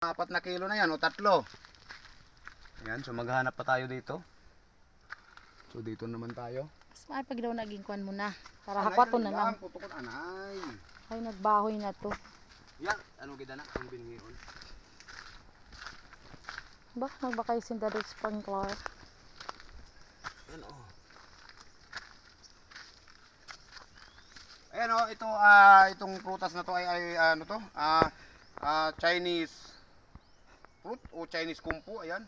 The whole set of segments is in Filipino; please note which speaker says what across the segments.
Speaker 1: apat na kilo na yan o tatlo. Ayan, so maghanap pa tayo dito. So dito naman tayo.
Speaker 2: Mas maipag daw naging kwan mo na. Para hapaton na lang.
Speaker 1: Putukot anay.
Speaker 2: Ay, nagbahoy na to.
Speaker 1: Yan, ano gida na? Ang binhiyon.
Speaker 2: Ba, nagbakay synthetic sprinkler.
Speaker 1: Ayan oh. Ayan oh, ito ah itong prutas na to ay, ay ano to? Ah ah, Chinese fruit o Chinese kumpu, ayan.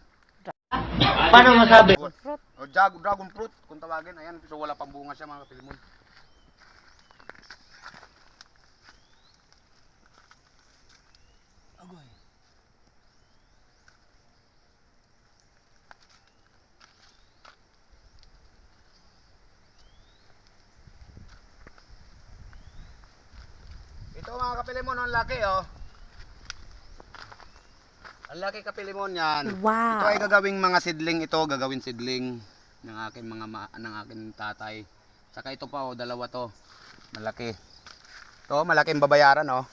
Speaker 3: Paano masabi?
Speaker 2: Fruit.
Speaker 1: O jag, dragon fruit kung tawagin, ayan. So wala pang bunga siya mga kapilimon. Agoy. Ito mga kapilimon, ang laki oh. Ang laki kapilimon yan.
Speaker 2: Wow.
Speaker 1: Ito ay gagawing mga sidling ito, gagawin sidling ng aking mga ma- ng aking tatay. Saka ito pa oh, dalawa to. Malaki. To, malaking babayaran oh.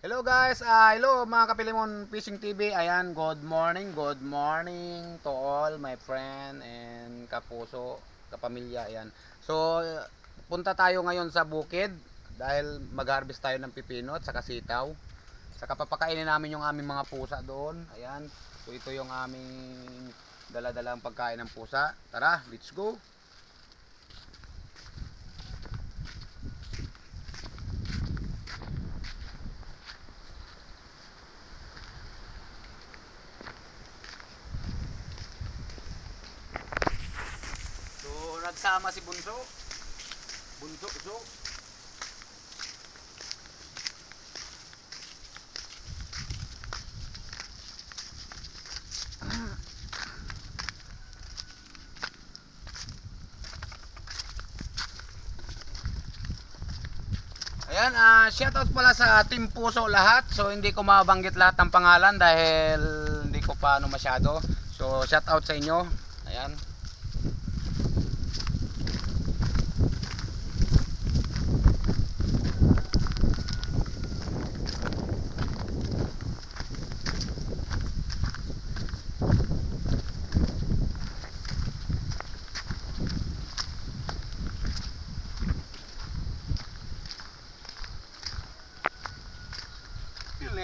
Speaker 1: Hello guys, ah hello mga Kapilimon Fishing TV. Ayan, good morning, good morning to all my friend and kapuso, kapamilya. Ayan. So, punta tayo ngayon sa bukid dahil mag-harvest tayo ng pipino at saka sitaw. Saka papakainin namin yung aming mga pusa doon. Ayan. So, ito yung aming dala-dalang pagkain ng pusa. Tara, let's go. So, nagsama si Bunso. Bunso, so. Ayan, ah shoutout pala sa Team Puso lahat. So hindi ko mabanggit lahat ng pangalan dahil hindi ko pa ano masyado. So shoutout sa inyo. Ayan.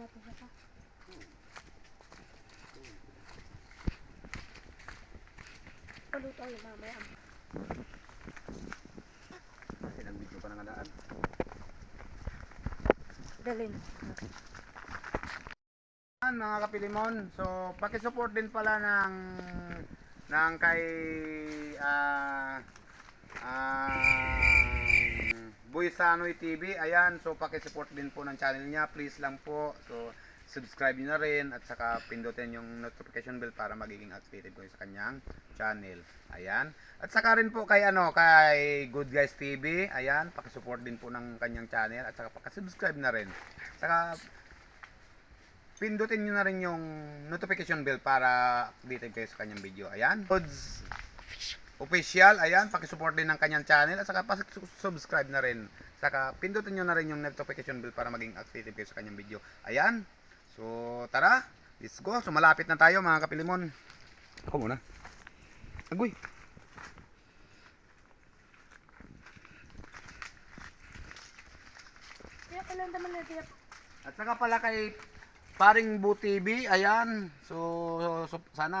Speaker 2: Kita ko daw ba ito sa Paluto yung mamaya.
Speaker 1: Ilang video pa nang daan.
Speaker 2: Dalin.
Speaker 1: Yan, mga kapilimon. So, paki-support din pala ng ng kay ah ah Boy TV. Ayan, so paki-support din po ng channel niya. Please lang po. So, subscribe niyo na rin at saka pindutin yung notification bell para magiging updated ko sa kanyang channel. Ayan. At saka rin po kay ano, kay Good Guys TV. Ayan, paki-support din po ng kanyang channel at saka paki-subscribe na rin. Saka pindutin nyo na rin yung notification bell para updated kayo sa kanyang video. Ayan. Goods. Official. Ayan, pakisupport din ng kanyang channel at saka subscribe na rin. Saka pindutin nyo na rin yung notification bell para maging active kayo sa kanyang video. Ayan. So, tara. Let's go. So, malapit na tayo mga kapilimon. Ako muna. Agoy.
Speaker 2: Kaya pala naman na tiyak.
Speaker 1: At saka pala kay Paring Bu TV, ayan. So, so sana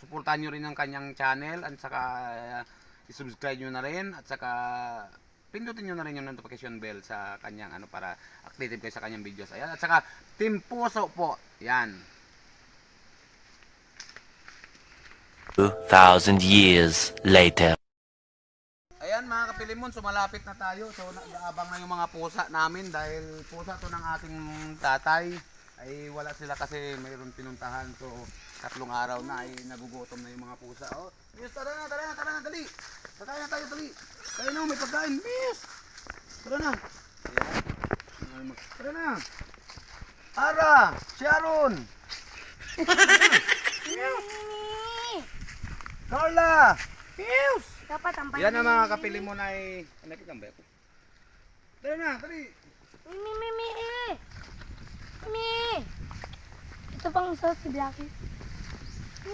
Speaker 1: suportahan nyo rin ang kanyang channel at saka uh, i-subscribe nyo na rin at saka pindutin nyo na rin yung notification bell sa kanyang ano para active kayo sa kanyang videos. Ayan. At saka Team Puso po. Yan.
Speaker 4: 2,000 years later.
Speaker 1: Ayan mga kapilimon, so malapit na tayo. So nag-aabang na yung mga pusa namin dahil pusa to ng ating tatay. Ay wala sila kasi mayroon pinuntahan. So tatlong araw na ay nagugutom na yung mga pusa. Oh, miss, tara na, tara na, tara na, dali. Tara na tayo, dali. Tayo na, may pagkain, miss. Tara na. Ayan. Tara na. Ara, Sharon, Carla, Pius.
Speaker 2: Dapat ang
Speaker 1: Yan ang mga kapili mo na ay... Ano kitang ba ako? Dali na, dali!
Speaker 2: Mi, mi, mi, mi, eh. Mi. Ito pang isa si Blackie.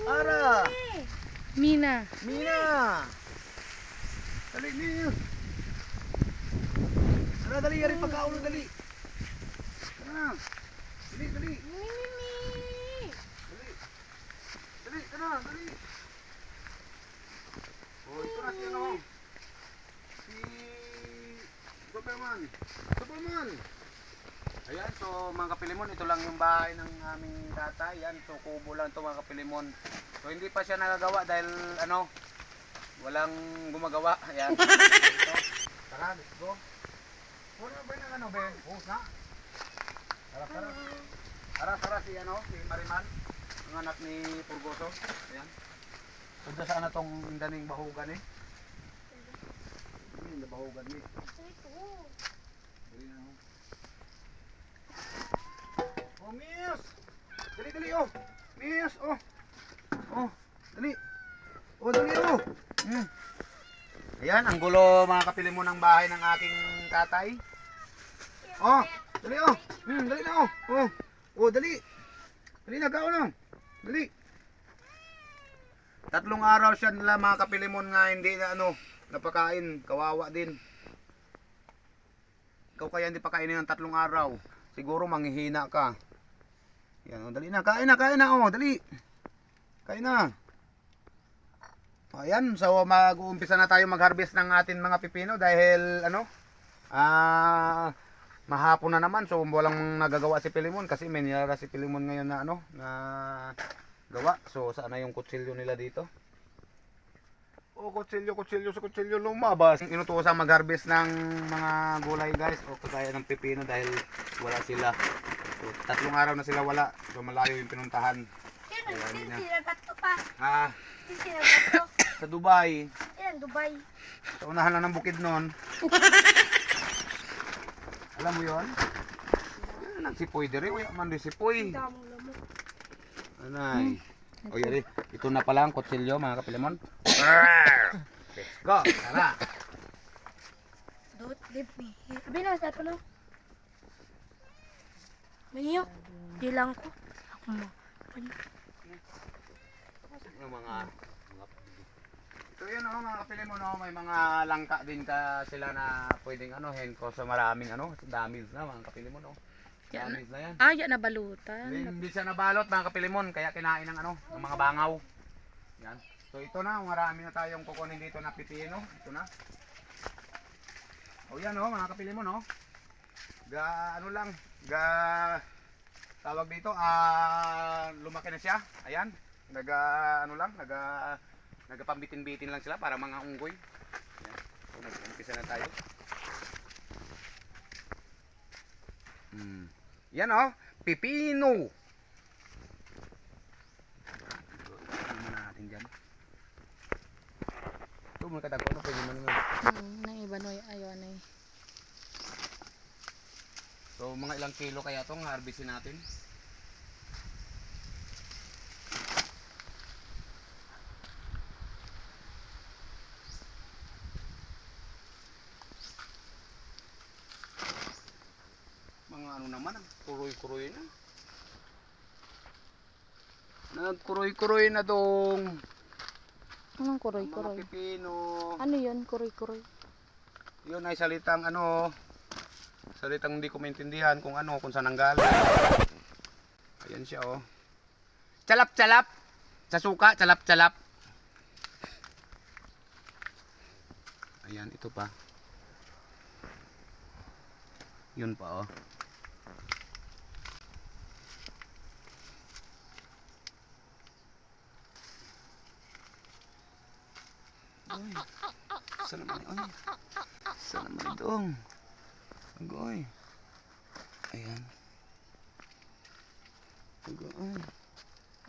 Speaker 1: Ara!
Speaker 2: Mina.
Speaker 1: Mina! Dali, Nil! Tara, dali, yari pagkaulo, dali! Dali, dali!
Speaker 2: Mi, mi, mi.
Speaker 1: Dali! Dali, tara, dali! Oh, ito na si ano? Si... Superman! Superman! Ayan, so mga kapilimon, ito lang yung bahay ng aming tatay. Yan, so kubo lang ito mga kapilimon. So hindi pa siya nagagawa dahil ano, walang gumagawa. Ayan. ito. Tara, let's go. Puno ba ng ano, Ben? Oh, na. Tara, tara. Tara, tara si ano, si Mariman. Ang anak ni Purgoso. Ayan. Punta sa ano tong daning bahugan eh. Hindi, bahugan eh. Dali na, oh. Oh, Miss! Dali, dali, oh! Miss, oh! Oh, dali! Oh, dali, oh! Hmm. Ayan, ang gulo mga kapili mo ng bahay ng aking tatay. Oh, dali, oh! Hmm, dali na, oh! Oh, oh dali! Dali na, kao na! Dali! Tatlong araw siya nila mga kapilimon nga hindi na ano, napakain, kawawa din. Ikaw kaya hindi pakainin ng tatlong araw. Siguro manghihina ka. Yan, oh, dali na. Kain na, kain na. Oh, dali. Kain na. Ayan, so mag-uumpisa na tayo mag-harvest ng ating mga pipino dahil ano, ah, mahapon na naman. So walang nagagawa si Pilimon kasi may nilala si Pilimon ngayon na ano, na gawa. So sana yung kutsilyo nila dito. O kutsilyo, kutsilyo sa kutsilyo lumabas. Inutusan mag-harvest ng mga gulay guys o kagaya ng pipino dahil wala sila. So, tatlong araw na sila wala. So malayo yung pinuntahan.
Speaker 2: Sino,
Speaker 1: Ayan,
Speaker 2: sino
Speaker 1: na.
Speaker 2: sinagat ko pa?
Speaker 1: Ah,
Speaker 2: Sino sinagat ko?
Speaker 1: sa Dubai.
Speaker 2: Yan, Dubai.
Speaker 1: Sa unahan lang ng bukid noon. Alam mo yon? Ah, nagsipoy dire. Uy, man di sipoy.
Speaker 2: Damong lamok.
Speaker 1: Anay. O yari, ito na pala ang kutsilyo mga kapilimon. Let's go, tara.
Speaker 2: Don't leave me here. Sabi na, sa ito na. Minyo, di lang ko. Ako mo.
Speaker 1: Yung mga, mga ito yun oh, mga kapilimon oh, may mga langka din ka sila na pwedeng ano hen ko sa maraming ano, damage na mga kapilimon oh. Damage na yan.
Speaker 2: Ah, yan na balutan.
Speaker 1: Hindi, hindi siya nabalot mga kapilimon kaya kinain ng ano, ng mga bangaw. Yan. So ito na, marami na tayong kukunin dito na pipino. Ito na. O yan oh, mga kapilimon oh. Ga ano lang, ga tawag dito, ah lumaki na siya. Ayan. Naga ano lang, naga nagapambitin-bitin lang sila para mga unggoy. Ayan. So nag-umpisa na tayo. Hmm. Yan oh, pipino. Ano natin dyan. Ito mga katagpo, ano pwede man nga.
Speaker 2: Hmm, nang iba no, ayaw na eh.
Speaker 1: So mga ilang kilo kaya itong harvestin natin? Mga ano naman, kuroy-kuroy na. Nagkuroy-kuroy na dong.
Speaker 2: Anong kuroy-kuroy?
Speaker 1: Pipino.
Speaker 2: Ano yun, kuroy-kuroy?
Speaker 1: Yun ay salitang ano, salitang hindi ko maintindihan kung ano, kung saan ang galing. Ayan siya oh. Calap-calap. Sa suka, calap-calap. Ayan, ito pa. Yun pa oh. Ay, saan naman? Ay. Saan naman itong? Agoy. Ayan. Agoy.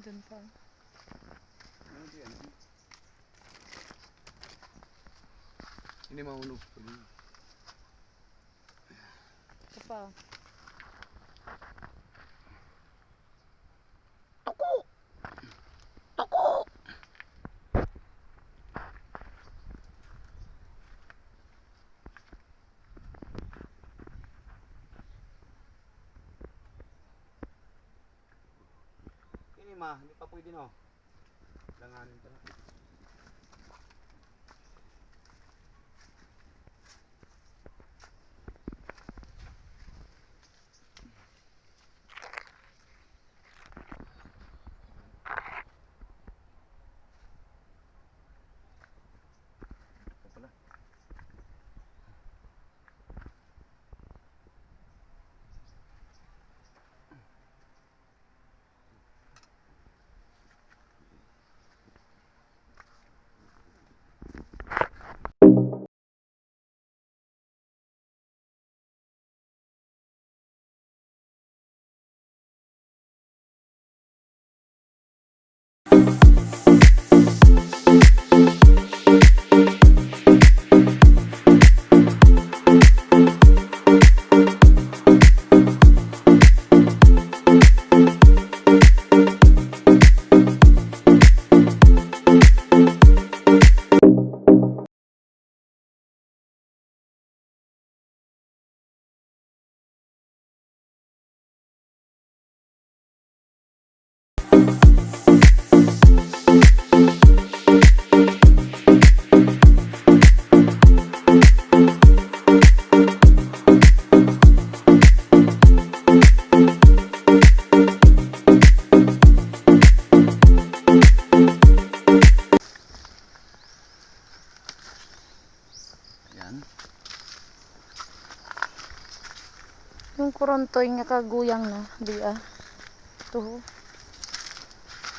Speaker 2: Doon pa.
Speaker 1: Ano? Hindi mahulog.
Speaker 2: Ito pa.
Speaker 1: Toko! Toko! Ini ma, hindi pa pwede no. Langanin pa na.
Speaker 2: Kurontoy nga kaguyang na. Di ah. Ito ho.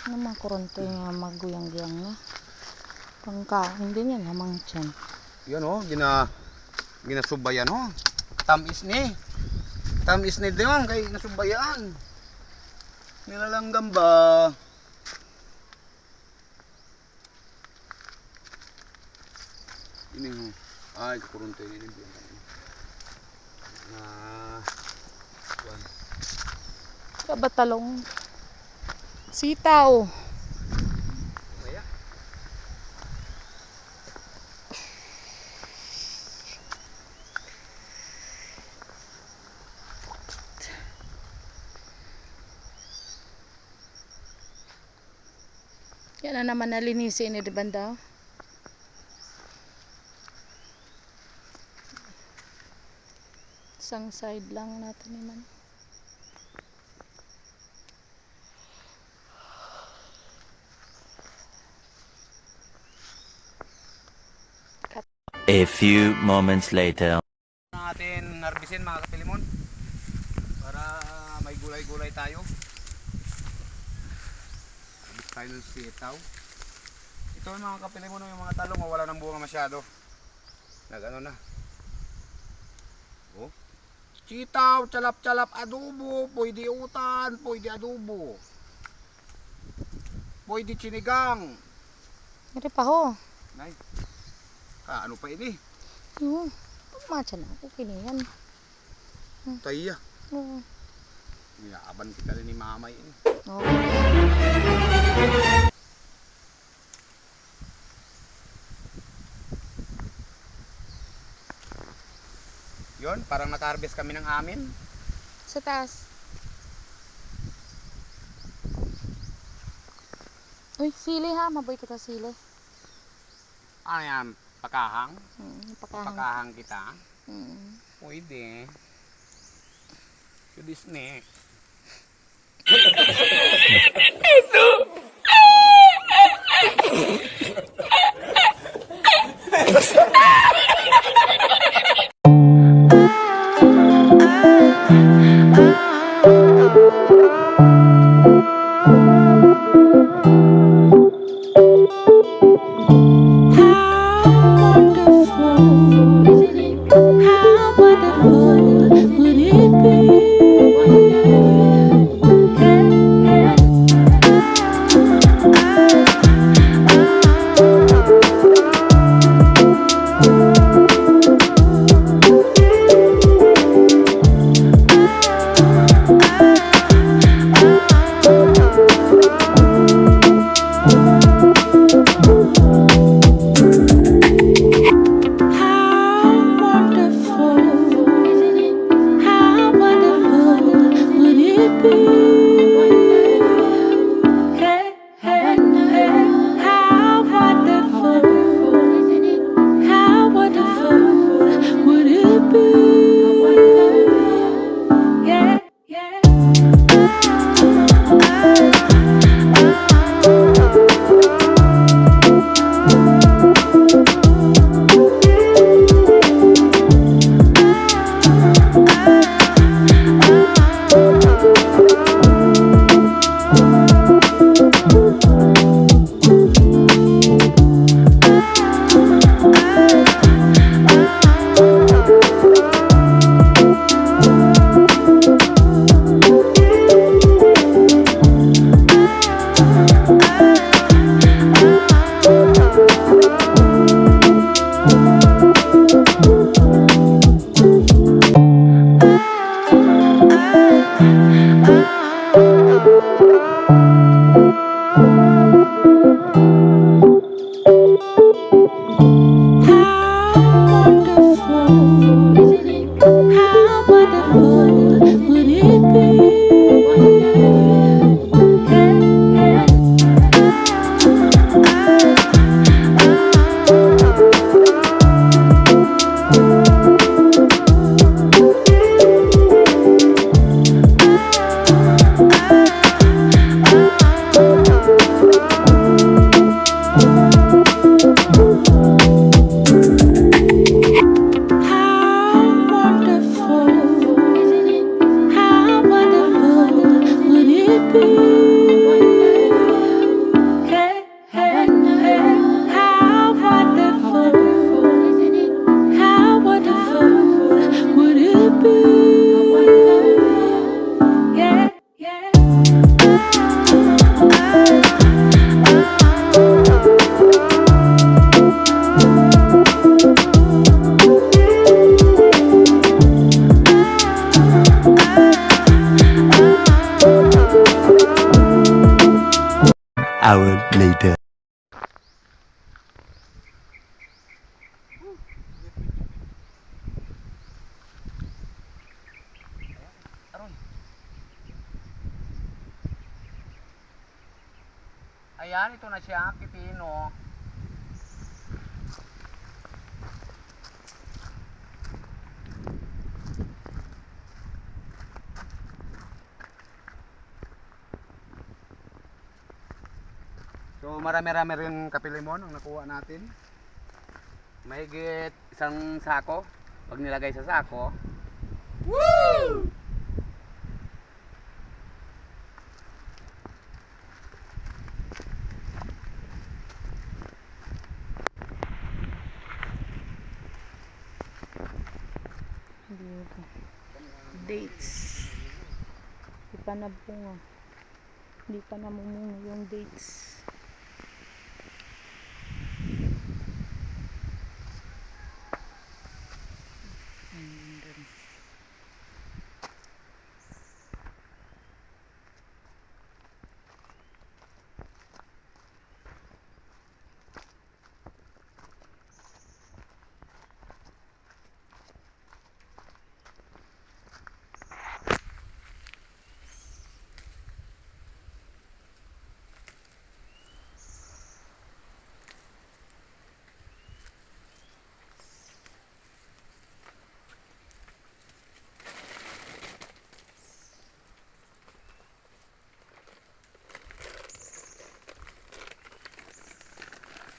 Speaker 2: Ano mga kurontoy nga maguyang-guyang na. Pangkain din yan. Hamang tiyan.
Speaker 1: Yan oh, gina ginasubayan oh. Tamis ni. Tamis ni diyan kay nasubayan. Nilalanggam ba? Ini oh. Ay, kurunto ini kami. Na kuan.
Speaker 2: Kabatalong. Sitaw. Yan na naman nalinisin ni Banda. Isang side lang natin naman.
Speaker 4: A few moments later.
Speaker 1: natin narbisin mga kapilimon. Para may gulay-gulay tayo. Habis tayo ng sitaw. Ito mga kapilimon yung mga talong oh, wala nang bunga masyado. Nag ano na. Oh. Sitaw, calap-calap, adobo pwede utan, pwede adobo. Pwede sinigang.
Speaker 2: Ito pa ho.
Speaker 1: Nay, ka ano pa ini
Speaker 2: Oo. Matcha na. Okay na yan.
Speaker 1: taya
Speaker 2: Oo.
Speaker 1: Niyaaban kita rin ni mamay ini
Speaker 2: Okay.
Speaker 1: Yon, parang naka-harvest kami ng amin.
Speaker 2: Sa
Speaker 5: taas. Uy, sili ha. Maboy kita sili.
Speaker 1: Yan? Pakahang?
Speaker 5: Hmm, pakahang.
Speaker 1: Pakahang kita?
Speaker 5: Hmm.
Speaker 1: Pwede. Pwede snack.
Speaker 2: How
Speaker 6: Hour later.
Speaker 1: Ayan, ito na siya, pipino. So marami-rami rin kapilimon ang nakuha natin. Mahigit isang sako. Pag nilagay sa sako.
Speaker 5: Dito. Dates. Hindi pa nabunga. Hindi pa namumunga yung dates.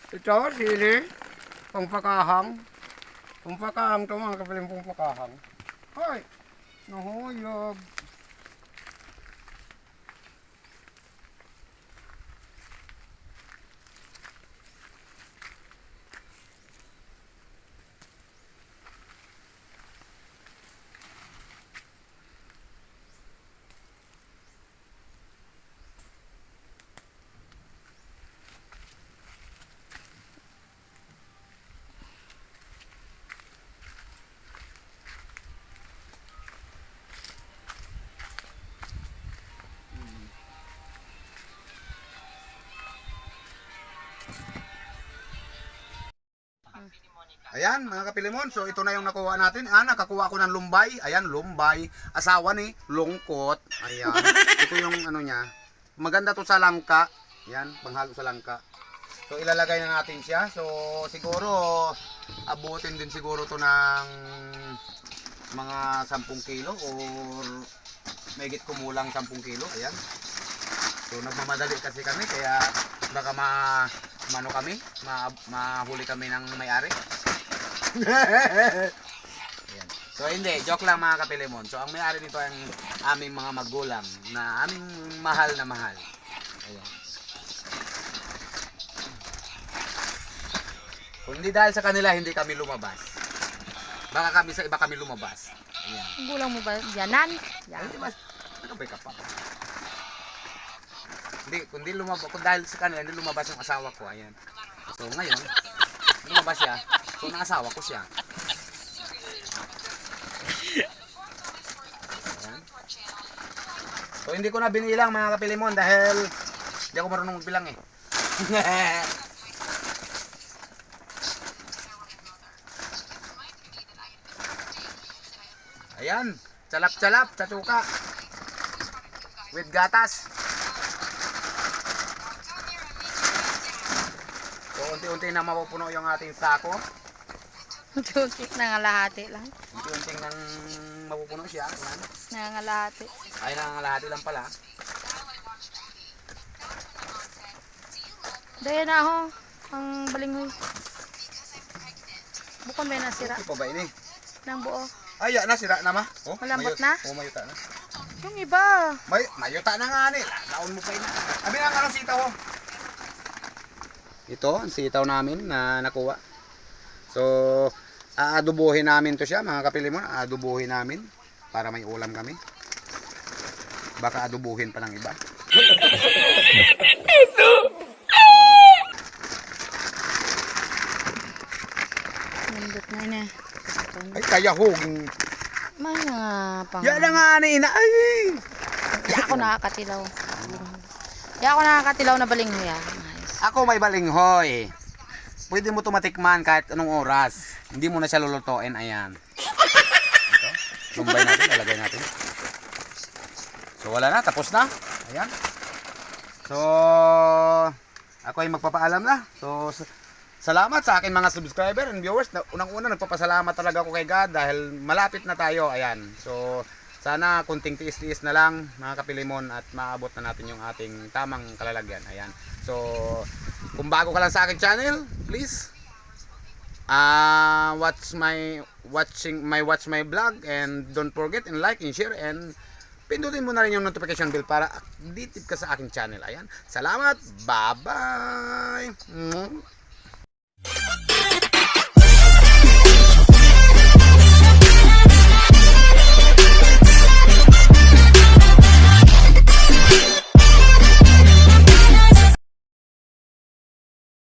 Speaker 1: Ito, sili. Pampakahang. Pampakahang to mga kapiling pampakahang. Hoy! Nahuyog. Ayan, mga kapilimon. So, ito na yung nakuha natin. Ah, nakakuha ko ng lumbay. Ayan, lumbay. Asawa ni Lungkot. Ayan. ito yung ano niya. Maganda to sa langka. Ayan, panghalo sa langka. So, ilalagay na natin siya. So, siguro, abutin din siguro to ng mga 10 kilo or megit kumulang 10 kilo. Ayan. So, nagmamadali kasi kami. Kaya, baka ma mano kami, ma, mahuli kami ng may-ari. Ayan. So hindi, joke lang mga kapilimon. So ang may-ari nito ang aming mga magulang na aming mahal na mahal. Ayan. Kung hindi dahil sa kanila, hindi kami lumabas. Baka kami sa iba kami lumabas. Ayan.
Speaker 2: Gulang mo ba? Yanan? Yan.
Speaker 1: di ba? Nakabay ka pa. Hindi, kundi lumabas, kung dahil sa kanila, hindi lumabas yung asawa ko, ayan. So, ngayon, lumabas siya, so, ng asawa ko siya. So, hindi ko na binilang mga kapilimon dahil hindi ako marunong magbilang eh. Ayan, calap-calap, tatuka. With gatas. So, unti-unti na mapupuno yung ating sako.
Speaker 2: Tuntik na nga lahati lang.
Speaker 1: Unti-unti nang mapupuno siya. Ayan.
Speaker 2: Nangangalahati.
Speaker 1: Ay, nangangalahati lang pala.
Speaker 2: Daya na ako. Ang balinghoy. Bukon ba nasira
Speaker 1: Ito pa ba ini?
Speaker 2: ng buo?
Speaker 1: Ay, ya, nasira na ma. Oh,
Speaker 2: Malambot na?
Speaker 1: Oh, mayuta na.
Speaker 2: Yung iba.
Speaker 1: May, mayuta na nga ni. Laon mo pa ina. Abi ang anong sitaw oh. Ito, ang sitaw namin na nakuha. So, aadubuhin namin to siya, mga kapilimon. Aadubuhin namin para may ulam kami. Baka adubuhin pa ng iba.
Speaker 2: Nandot na eh.
Speaker 1: Ay, kaya huging.
Speaker 2: Mga pang...
Speaker 1: Yan na nga ni ina. Ay!
Speaker 2: Di ako nakakatilaw. Di ako nakakatilaw na balinghoy ah. Nice.
Speaker 1: Ako may balinghoy. Pwede mo tumatikman kahit anong oras. Hindi mo na siya lulutuin. Ayan. Ito. Lumbay natin. Lalagay natin. So wala na. Tapos na. Ayan. So ako ay magpapaalam na. So salamat sa akin mga subscriber and viewers. Na- Unang-una nagpapasalamat talaga ako kay God dahil malapit na tayo. Ayan. So sana kunting tiis-tiis na lang mga kapilimon at maabot na natin yung ating tamang kalalagyan. Ayan. So kung bago ka lang sa aking channel, please uh, watch my watching my watch my vlog and don't forget and like and share and pindutin mo na rin yung notification bell para updated ka sa aking channel. Ayan. Salamat. Bye-bye.